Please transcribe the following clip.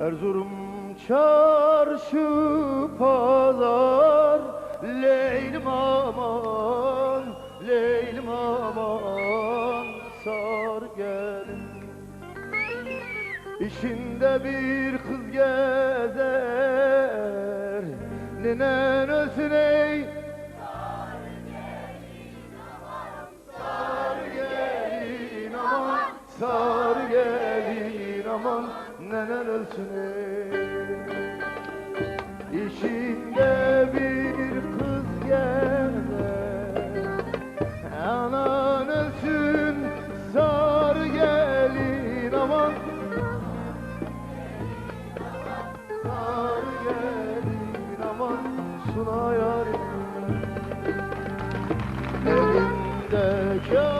Erzurum çarşı pazar Leylim aman, Leylim aman Sar gelin. İşinde bir kız gezer Ninen ölsün ey. Sar gelin aman Sar gelin aman neler ölsün ey İçinde bir kız gelir Anan ölsün sarı gelin aman. Sarı gelin aman suna yarim Elinde kâr